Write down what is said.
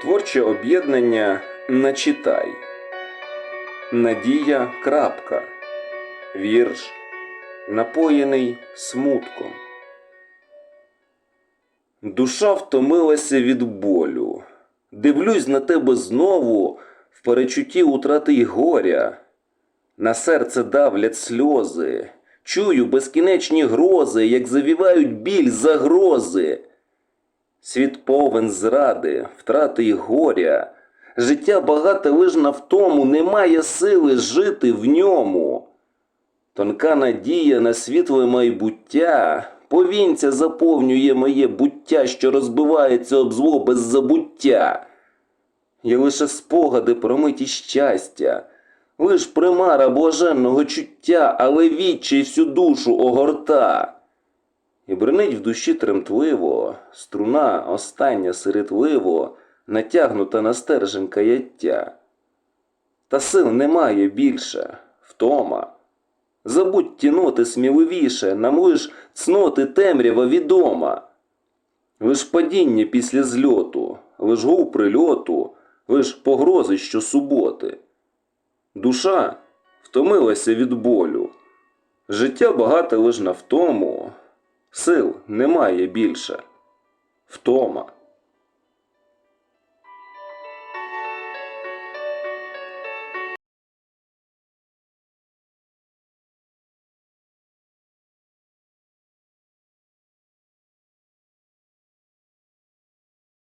Творче об'єднання Начитай. Надія Крапка. Вірш Напоєний смутком. Душа втомилася від болю. Дивлюсь на тебе знову в перечутті утрати й горя. На серце давлять сльози. Чую безкінечні грози, як завівають біль загрози. Світ повен зради, втрати й горя. Життя багате лиш на втому, немає сили жити в ньому. Тонка надія на світле майбуття, повінця заповнює моє буття, що розбивається об зло без забуття. Є лише спогади про миті щастя, лиш примара блаженного чуття, але відчай всю душу огорта. І бренить в душі тремтливо, струна остання сиритливо, натягнута на стержень каяття. Та сил немає більше, втома. Забудь ті ноти сміливіше, нам лиш цноти темрява відома. Лиш падіння після зльоту, лиш гул прильоту, лиш погрози щосуботи. Душа втомилася від болю. Життя багате лиш на втому, сил немає більше. Втома.